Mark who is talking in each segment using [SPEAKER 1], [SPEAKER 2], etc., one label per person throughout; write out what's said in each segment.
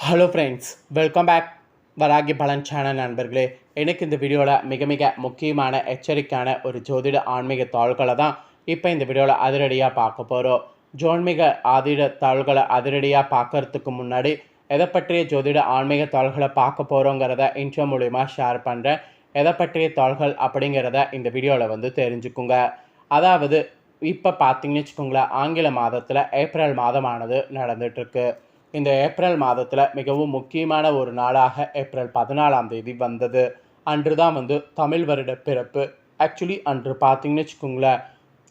[SPEAKER 1] Hello friends welcome back Varahi Palan channel நண்பர்களே எனக்கு இந்த வீடியோவில் மிக மிக முக்கியமான எச்சரிக்கையான ஒரு ஜோதிட ஆன்மீக தாள்களை தான் இப்போ இந்த வீடியோவில் அதிரடியாக பார்க்க போகிறோம் ஜோன்மீக ஆதிட தாள்களை அதிரடியாக பார்க்கறதுக்கு முன்னாடி எதை பற்றிய ஜோதிட ஆன்மீக தாள்களை பார்க்க போகிறோங்கிறத இன்ட்ரோ மூலிமா ஷேர் பண்ணுறேன் எதை பற்றிய தாள்கள் அப்படிங்கிறத இந்த வீடியோவில் வந்து தெரிஞ்சுக்குங்க. அதாவது இப்போ பார்த்தீங்கன்னு வச்சுக்கோங்களேன் ஆங்கில மாதத்தில் ஏப்ரல் மாதமானது நடந்துகிட்ருக்கு இந்த ஏப்ரல் மாதத்தில் மிகவும் முக்கியமான ஒரு நாளாக ஏப்ரல் பதினாலாம் தேதி வந்தது. அன்று தான் வந்து தமிழ் வருட பிறப்பு. ஆக்சுவலி அன்று பார்த்தீங்கன்னு வச்சுக்கோங்களேன்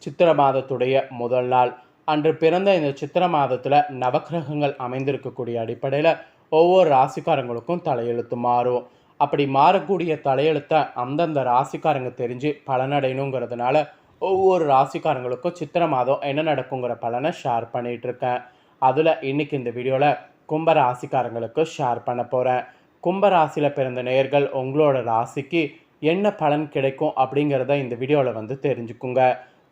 [SPEAKER 1] சித்திர மாதத்துடைய முதல் நாள். அன்று பிறந்த இந்த சித்திர மாதத்தில் நவக்கிரகங்கள் அமைந்திருக்கக்கூடிய அடிப்படையில் ஒவ்வொரு ராசிக்காரங்களுக்கும் தலையெழுத்து மாறும். அப்படி மாறக்கூடிய தலையெழுத்தை அந்தந்த ராசிக்காரங்க தெரிஞ்சு பலனடையணுங்கிறதுனால ஒவ்வொரு ராசிக்காரங்களுக்கும் சித்திர மாதம் என்ன நடக்குங்கிற பலனை ஷேர் பண்ணிகிட்ருக்கேன் அதில் இன்னைக்கு இந்த வீடியோவில் கும்பராசிக்காரங்களுக்கு ஷேர் பண்ண போகிறேன் கும்பராசியில் பிறந்த நேயர்கள் உங்களோட ராசிக்கு என்ன பலன் கிடைக்கும் அப்படிங்கிறத இந்த வீடியோவில் வந்து தெரிஞ்சுக்குங்க.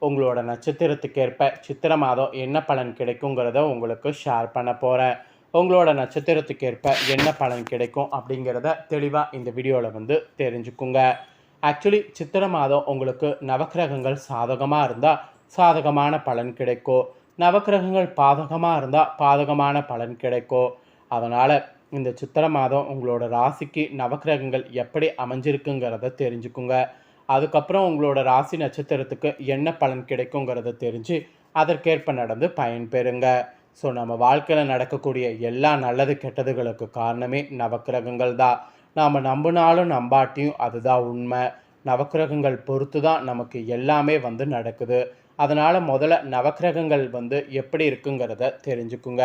[SPEAKER 1] உங்களோட நட்சத்திரத்துக்கேற்ப சித்திர மாதம் என்ன பலன் கிடைக்குங்கிறத உங்களுக்கு ஷேர் பண்ண போகிறேன் உங்களோட நட்சத்திரத்துக்கேற்ப என்ன பலன் கிடைக்கும் அப்படிங்கிறத தெளிவாக இந்த வீடியோவில் வந்து தெரிஞ்சுக்குங்க. ஆக்சுவலி சித்திர மாதம் உங்களுக்கு நவக்கிரகங்கள் சாதகமாக இருந்தால் சாதகமான பலன் கிடைக்கும். நவக்கிரகங்கள் பாதகமாக இருந்தால் பாதகமான பலன் கிடைக்கும் அதனால் இந்த சித்திர மாதம் உங்களோட ராசிக்கு நவக்கிரகங்கள் எப்படி அமைஞ்சிருக்குங்கிறத தெரிஞ்சுக்குங்க. அதுக்கப்புறம் உங்களோட ராசி நட்சத்திரத்துக்கு என்ன பலன் கிடைக்குங்கிறத தெரிஞ்சு அதற்கேற்ப நடந்து பயன்பெறுங்க ஸோ நம்ம வாழ்க்கையில் நடக்கக்கூடிய எல்லா நல்லது கெட்டதுகளுக்கு காரணமே நவக்கிரகங்கள் தான். நாம் நம்பினாலும் நம்பாட்டியும் அதுதான் உண்மை. நவக்கிரகங்கள் பொறுத்து தான் நமக்கு எல்லாமே வந்து நடக்குது. அதனால் முதல்ல நவக்கிரகங்கள் வந்து எப்படி இருக்குங்கிறத தெரிஞ்சுக்குங்க.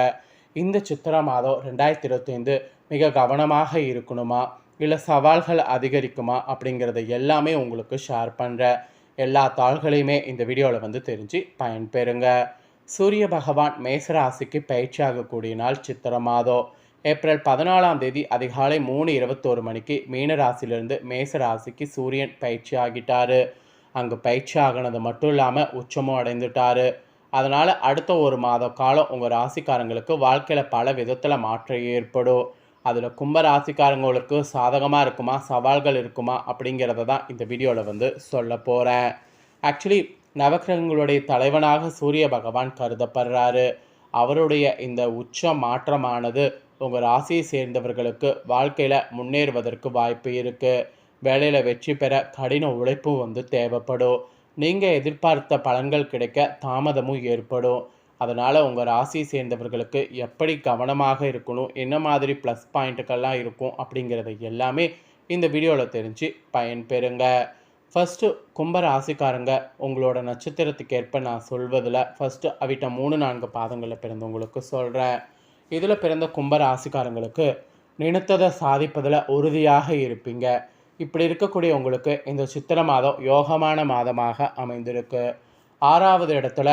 [SPEAKER 1] இந்த சித்திர மாதம் ரெண்டாயிரத்தி இருபத்தைந்து மிக கவனமாக இருக்கணுமா? இல்லை சவால்கள் அதிகரிக்குமா? அப்படிங்கிறத எல்லாமே உங்களுக்கு ஷேர் பண்ணுறேன் எல்லா தாள்களையுமே இந்த வீடியோவில் வந்து தெரிஞ்சு பயன்பெறுங்க. சூரிய பகவான் மேசராசிக்கு பயிற்சி ஆகக்கூடிய நாள் சித்திர மாதம். ஏப்ரல் பதினாலாம் தேதி அதிகாலை மூணு இருபத்தோரு மணிக்கு மீனராசிலிருந்து மேசராசிக்கு சூரியன் பயிற்சி ஆகிட்டாரு. அங்கே பயிற்சி ஆகினது மட்டும் இல்லாமல் உச்சமும் அடைந்துட்டாரு. அதனால் அடுத்த ஒரு மாத காலம் உங்கள் ராசிக்காரங்களுக்கு வாழ்க்கையில் பல விதத்தில் மாற்றம் ஏற்படும். அதில் கும்ப ராசிக்காரங்களுக்கு சாதகமாக இருக்குமா சவால்கள் இருக்குமா அப்படிங்கிறத தான் இந்த வீடியோவில் வந்து சொல்ல போகிறேன் ஆக்சுவலி நவக்கிரகங்களுடைய தலைவனாக சூரிய பகவான் கருதப்படுறாரு. அவருடைய இந்த உச்ச மாற்றமானது உங்கள் ராசியை சேர்ந்தவர்களுக்கு வாழ்க்கையில் முன்னேறுவதற்கு வாய்ப்பு இருக்குது வேலையில் வெற்றி பெற கடின உழைப்பும் வந்து தேவைப்படும். நீங்கள் எதிர்பார்த்த பலன்கள் கிடைக்க தாமதமும் ஏற்படும். அதனால் உங்கள் ராசியை சேர்ந்தவர்களுக்கு எப்படி கவனமாக இருக்கணும் என்ன மாதிரி ப்ளஸ் பாயிண்ட்டுக்கெல்லாம் இருக்கும் அப்படிங்கிறத எல்லாமே இந்த வீடியோவில் தெரிஞ்சு பயன்பெறுங்க. ஃபஸ்ட்டு கும்ப ராசிக்காரங்க உங்களோட நட்சத்திரத்துக்கேற்ப நான் சொல்வதில் ஃபஸ்ட்டு அவிட்ட மூணு நான்கு பாதங்களில் பிறந்தவங்களுக்கு சொல்கிறேன் இதில் பிறந்த கும்ப ராசிக்காரங்களுக்கு நினைத்ததை சாதிப்பதில் உறுதியாக இருப்பீங்க. இப்படி இருக்கக்கூடிய உங்களுக்கு இந்த சித்திர மாதம் யோகமான மாதமாக அமைந்திருக்கு. ஆறாவது இடத்துல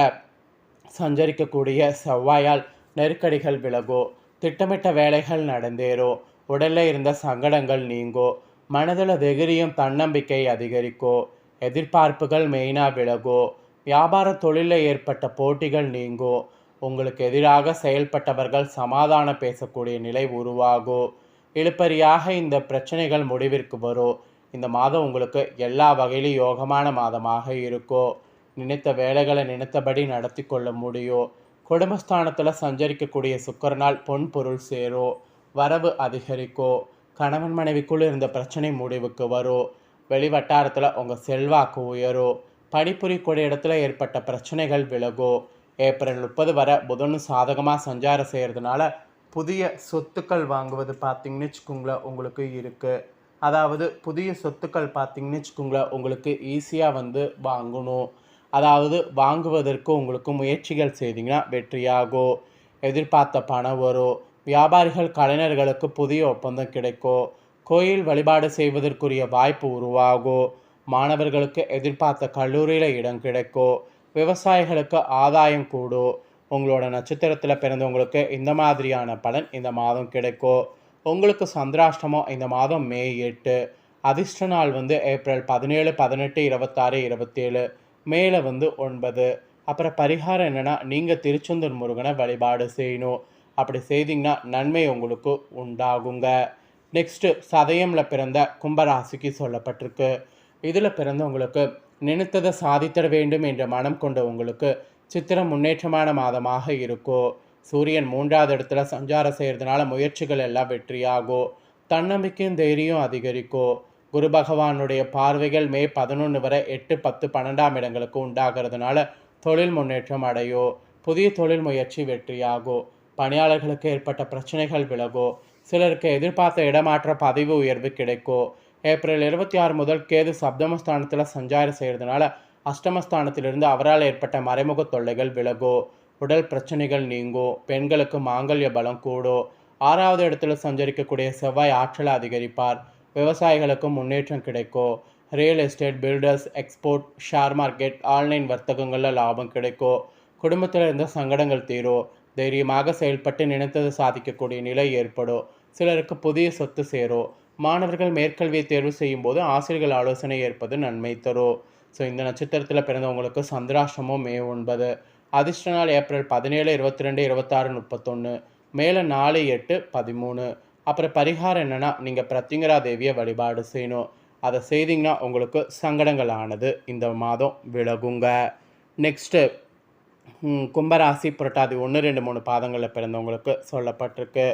[SPEAKER 1] சஞ்சரிக்கக்கூடிய செவ்வாயால் நெருக்கடிகள் விலகோ திட்டமிட்ட வேலைகள் நடந்தேறோ உடலில் இருந்த சங்கடங்கள் நீங்கோ மனதில் வெகுரியும் தன்னம்பிக்கை அதிகரிக்கோ எதிர்பார்ப்புகள் மெயினாக விலகோ வியாபார தொழிலில் ஏற்பட்ட போட்டிகள் நீங்கோ உங்களுக்கு எதிராக செயல்பட்டவர்கள் சமாதானம் பேசக்கூடிய நிலை உருவாகும் இழுப்பறியாக இந்த பிரச்சனைகள் முடிவிற்கு வரும் இந்த மாதம் உங்களுக்கு எல்லா வகையிலும் யோகமான மாதமாக இருக்கும் நினைத்த வேலைகளை நினைத்தபடி நடத்தி கொள்ள முடியும் குடும்பஸ்தானத்தில் சஞ்சரிக்கக்கூடிய சுக்கரனால் பொன் பொருள் சேரும் வரவு அதிகரிக்கும் கணவன் மனைவிக்குள் இருந்த பிரச்சனை முடிவுக்கு வரும் வெளி வட்டாரத்தில் உங்கள் செல்வாக்கு உயரும் பணிபுரியக்கூடிய இடத்துல ஏற்பட்ட பிரச்சனைகள் விலகும் ஏப்ரல் முப்பது வரை புதனும் சாதகமாக சஞ்சாரம் செய்கிறதுனால புதிய சொத்துக்கள் வாங்குவது பார்த்தீங்கன்னு வச்சுக்கோங்களேன் உங்களுக்கு இருக்குது அதாவது புதிய சொத்துக்கள் பார்த்தீங்கன்னு வச்சுக்கோங்களேன் உங்களுக்கு ஈஸியாக வந்து வாங்கணும். அதாவது வாங்குவதற்கு உங்களுக்கு முயற்சிகள் செய்தீங்கன்னா வெற்றியாகும் எதிர்பார்த்த பணம் வரும் வியாபாரிகள் கலைஞர்களுக்கு புதிய ஒப்பந்தம் கிடைக்கும் கோயில் வழிபாடு செய்வதற்குரிய வாய்ப்பு உருவாகும் மாணவர்களுக்கு எதிர்பார்த்த கல்லூரியில் இடம் கிடைக்கும் விவசாயிகளுக்கு ஆதாயம் கூடும் உங்களோட நட்சத்திரத்தில் பிறந்தவங்களுக்கு இந்த மாதிரியான பலன் இந்த மாதம் கிடைக்கும் உங்களுக்கு சந்திராஷ்டமம் இந்த மாதம் மே எட்டு. அதிர்ஷ்ட நாள் வந்து ஏப்ரல் பதினேழு பதினெட்டு இருபத்தாறு இருபத்தேழு. மேலே வந்து ஒன்பது. அப்புறம் பரிகாரம் என்னென்னா நீங்கள் திருச்செந்தூர் முருகனை வழிபாடு செய்யணும். அப்படி செய்தீங்கன்னா நன்மை உங்களுக்கு உண்டாகுங்க. நெக்ஸ்ட்டு சதயமில் பிறந்த கும்பராசிக்கு சொல்லப்பட்டிருக்கு. இதில் பிறந்தவங்களுக்கு நினைத்ததை சாதித்தர வேண்டும் என்ற மனம் கொண்ட உங்களுக்கு சித்திரம் முன்னேற்றமான மாதமாக இருக்கும் சூரியன் மூன்றாவது இடத்துல சஞ்சாரம் செய்கிறதுனால முயற்சிகள் எல்லாம் வெற்றியாகும் தன்னம்பிக்கையும் தைரியம் அதிகரிக்கும் குரு பகவானுடைய பார்வைகள் மே பதினொன்று வரை எட்டு பத்து பன்னெண்டாம் இடங்களுக்கு உண்டாகிறதுனால தொழில் முன்னேற்றம் அடையும் புதிய தொழில் முயற்சி வெற்றியாகும் பணியாளர்களுக்கு ஏற்பட்ட பிரச்சனைகள் விலகும் சிலருக்கு எதிர்பார்த்த இடமாற்ற பதவி உயர்வு கிடைக்கும் ஏப்ரல் இருபத்தி ஆறு முதல் கேது சப்தமஸ்தானத்தில் சஞ்சாரம் செய்கிறதுனால அஷ்டமஸ்தானத்திலிருந்து அவரால் ஏற்பட்ட மறைமுக தொல்லைகள் விலகோ உடல் பிரச்சனைகள் நீங்கோ பெண்களுக்கு மாங்கல்ய பலம் கூடோ ஆறாவது இடத்துல சஞ்சரிக்கக்கூடிய செவ்வாய் ஆற்றலை அதிகரிப்பார். விவசாயிகளுக்கு முன்னேற்றம் கிடைக்கும் real estate builders export share market online வர்த்தகங்களில் லாபம் கிடைக்கும் குடும்பத்தில் இருந்த சங்கடங்கள் தீரும் தைரியமாக செயல்பட்டு நினைத்தது சாதிக்கக்கூடிய நிலை ஏற்படும் சிலருக்கு புதிய சொத்து சேரும் மாணவர்கள் மேற்கல்வியை தேர்வு செய்யும் போது ஆசிரியர்கள் ஆலோசனை ஏற்பது நன்மை தரும் ஸோ இந்த நட்சத்திரத்தில் பிறந்தவங்களுக்கு சந்திராஷ்டமம் மே ஒன்பது அதிர்ஷ்ட நாள் ஏப்ரல் பதினேழு இருபத்தி ரெண்டு இருபத்தாறு முப்பத்தொன்று மேலே நாலு எட்டு பதிமூணு. அப்புறம் பரிகாரம் என்னென்னா நீங்கள் பிரத்திங்கரா தேவியை வழிபாடு செய்யணும். அதை செய்தீங்கன்னா உங்களுக்கு சங்கடங்கள் ஆனது இந்த மாதம் விலகுங்க. நெக்ஸ்ட்டு கும்பராசி புரட்டாதி ஒன்று ரெண்டு மூணு பாதங்களில் பிறந்தவங்களுக்கு சொல்லப்பட்டிருக்கு.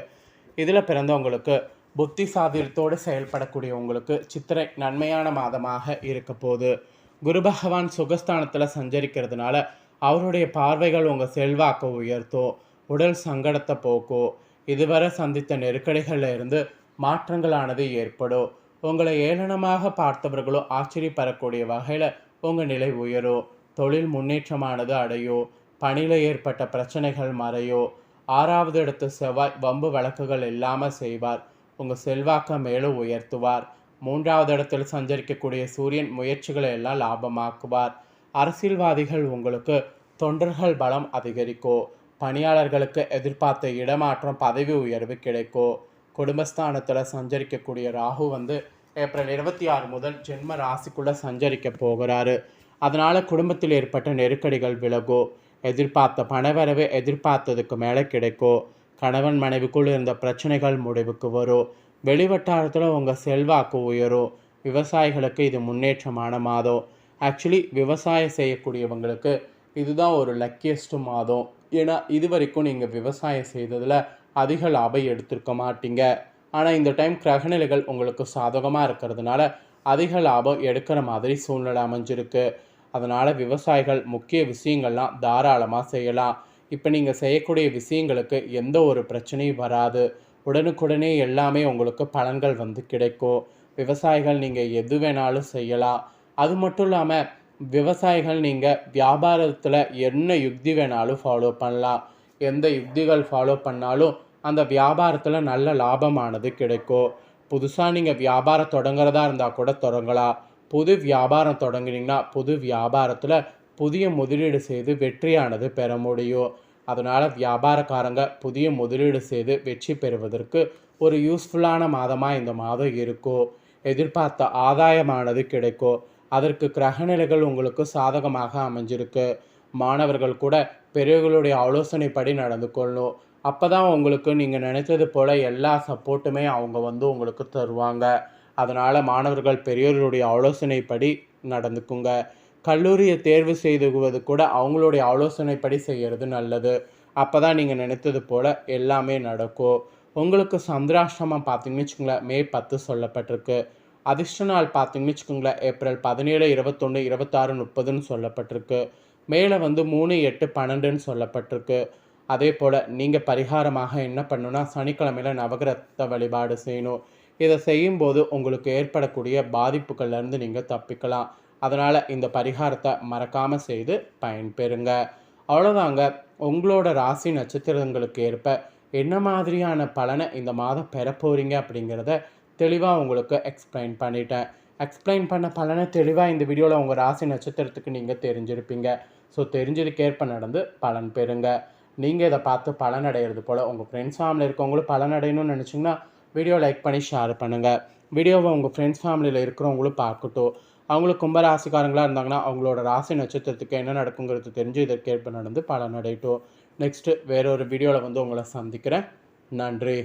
[SPEAKER 1] இதில் பிறந்தவங்களுக்கு புத்தி சாதியத்தோடு செயல்படக்கூடியவங்களுக்கு சித்திரை நன்மையான மாதமாக இருக்க போகுது. குரு பகவான் சுகஸ்தானத்தில் சஞ்சரிக்கிறதுனால அவருடைய பார்வைகள் உங்கள் செல்வாக்கை உயர்த்தோ உடல் சங்கடத்தை போக்கோ இதுவரை சந்தித்த நெருக்கடிகளில் இருந்து மாற்றங்களானது ஏற்படும் உங்களை ஏளனமாக பார்த்தவர்களோ ஆச்சரியப்படக்கூடிய வகையில் உங்கள் நிலை உயரோ தொழில் முன்னேற்றமானது அடையோ பணியில் ஏற்பட்ட பிரச்சனைகள் மறையோ ஆறாவது இடத்து செவ்வாய் வம்பு வழக்குகள் இல்லாமல் செய்வார் உங்கள் செல்வாக்கை மேலும் உயர்த்துவார் மூன்றாவது இடத்தில் சஞ்சரிக்கக்கூடிய சூரியன் முயற்சிகளை எல்லாம் லாபமாக்குவார். அரசியல்வாதிகள் உங்களுக்கு தொண்டர்கள் பலம் அதிகரிக்கும் பணியாளர்களுக்கு எதிர்பார்த்த இடமாற்றம் பதவி உயர்வு கிடைக்கும் குடும்பஸ்தானத்தில் சஞ்சரிக்கக்கூடிய ராகு வந்து ஏப்ரல் இருபத்தி ஆறு முதல் ஜென்ம ராசிக்குள்ளே சஞ்சரிக்க போகிறாரு. அதனால் குடும்பத்தில் ஏற்பட்ட நெருக்கடிகள் விலகும் எதிர்பார்த்த பணவரவு எதிர்பார்த்ததுக்கு மேலே கிடைக்கும் கணவன் மனைவிக்குள் இருந்த பிரச்சனைகள் முடிவுக்கு வரும். வெளிவட்டாரத்தில் உங்கள் செல்வாக்கு உயரும். விவசாயிகளுக்கு இது முன்னேற்றமான மாதம். ஆக்சுவலி விவசாயம் செய்யக்கூடியவங்களுக்கு இதுதான் ஒரு லக்கியஸ்ட் மாதம். ஏன்னா இது வரைக்கும் நீங்கள் விவசாயம் செய்ததில் அதிக லாபம் எடுத்திருக்க மாட்டீங்க. ஆனால் இந்த டைம் கிரகநிலைகள் உங்களுக்கு சாதகமாக இருக்கிறதுனால அதிக லாபம் எடுக்கிற மாதிரி சூழ்நிலை அமைஞ்சிருக்கு. அதனால் விவசாயிகள் முக்கிய விஷயங்கள்லாம் தாராளமாக செய்யலாம். இப்போ நீங்கள் செய்யக்கூடிய விஷயங்களுக்கு எந்த ஒரு பிரச்சனையும் வராது. உடனுக்குடனே எல்லாமே உங்களுக்கு பலன்கள் வந்து கிடைக்கும். விவசாயிகள் நீங்கள் எது வேணாலும் செய்யலாம். அது மட்டும் இல்லாமல் விவசாயிகள் நீங்கள் வியாபாரத்தில் என்ன யுக்தி வேணாலும் ஃபாலோ பண்ணலாம். எந்த யுக்திகள் ஃபாலோ பண்ணாலும் அந்த வியாபாரத்தில் நல்ல லாபமானது கிடைக்கும். புதுசாக நீங்கள் வியாபாரம் தொடங்குறதா இருந்தால் கூட தொடங்கலாம். புது வியாபாரம் தொடங்குனீங்கன்னா புது வியாபாரத்தில் புதிய முதலீடு செய்து வெற்றியானது பெற முடியும் அதனால் வியாபாரக்காரங்க புதிய முதலீடு செய்து வெற்றி பெறுவதற்கு ஒரு யூஸ்ஃபுல்லான மாதமாக இந்த மாதம் இருக்கும் எதிர்பார்த்த ஆதாயமானது கிடைக்கும் அதற்கு கிரகநிலைகள் உங்களுக்கு சாதகமாக அமைஞ்சிருக்கு. மாணவர்கள் கூட பெரியவர்களுடைய ஆலோசனைப்படி நடந்து கொள்ளணும். அப்போ தான் உங்களுக்கு நீங்கள் நினைத்தது போல் எல்லா சப்போர்ட்டுமே அவங்க வந்து உங்களுக்கு தருவாங்க. அதனால் மாணவர்கள் பெரியோர்களுடைய ஆலோசனைப்படி நடந்துக்குங்க. கல்லூரியை தேர்வு செய்துவது கூட அவங்களுடைய ஆலோசனைப்படி செய்கிறது நல்லது. அப்போ தான் நீங்கள் நினைத்தது போல் எல்லாமே நடக்கும். உங்களுக்கு சந்திராஷ்டிரமம் பார்த்தீங்கன்னு வச்சுக்கோங்களேன் மே பத்து சொல்லப்பட்டிருக்கு. அதிர்ஷ்ட நாள் பார்த்தீங்கன்னு வச்சுக்கோங்களேன் ஏப்ரல் பதினேழு இருபத்தொன்று இருபத்தாறு முப்பதுன்னு சொல்லப்பட்டிருக்கு. மேலே வந்து மூணு எட்டு பன்னெண்டுன்னு சொல்லப்பட்டிருக்கு. அதே போல் நீங்கள் பரிகாரமாக என்ன பண்ணணும்னா சனிக்கிழமையில் நவகிரத்த வழிபாடு செய்யணும். இதை செய்யும்போது உங்களுக்கு ஏற்படக்கூடிய பாதிப்புகள்லேருந்து நீங்கள் தப்பிக்கலாம். அதனால் இந்த பரிகாரத்தை மறக்காமல் செய்து பயன்பெறுங்க. அவ்வளோதாங்க உங்களோட ராசி நட்சத்திரங்களுக்கு ஏற்ப என்ன மாதிரியான பலனை இந்த மாதம் பெற போகிறீங்க அப்படிங்கிறத தெளிவாக உங்களுக்கு எக்ஸ்பிளைன் பண்ணிட்டேன். எக்ஸ்பிளைன் பண்ண பலனை தெளிவாக இந்த வீடியோவில் உங்கள் ராசி நட்சத்திரத்துக்கு நீங்கள் தெரிஞ்சிருப்பீங்க. ஸோ தெரிஞ்சதுக்கேற்ப நடந்து பலன் பெறுங்க. நீங்கள் இதை பார்த்து பலன் அடைகிறது போல் உங்கள் ஃப்ரெண்ட்ஸ் ஃபேமிலி இருக்கவங்களும் பலன் அடையணும்னு நினச்சிங்கன்னா வீடியோ லைக் பண்ணி ஷேர் பண்ணுங்கள் வீடியோவை உங்கள் ஃப்ரெண்ட்ஸ் ஃபேமிலியில் இருக்கிறவங்களும் பார்க்கட்டும். அவங்களுக்கு கும்ப ராசிக்காரங்களாக இருந்தாங்கன்னா அவங்களோட ராசி நட்சத்திரத்துக்கு என்ன நடக்குங்கிறது தெரிஞ்சு இதற்கேற்ப நடந்து பல நடைட்டும் நெக்ஸ்ட்டு வேறொரு வீடியோவில் வந்து உங்களை சந்திக்கிறேன். நன்றி.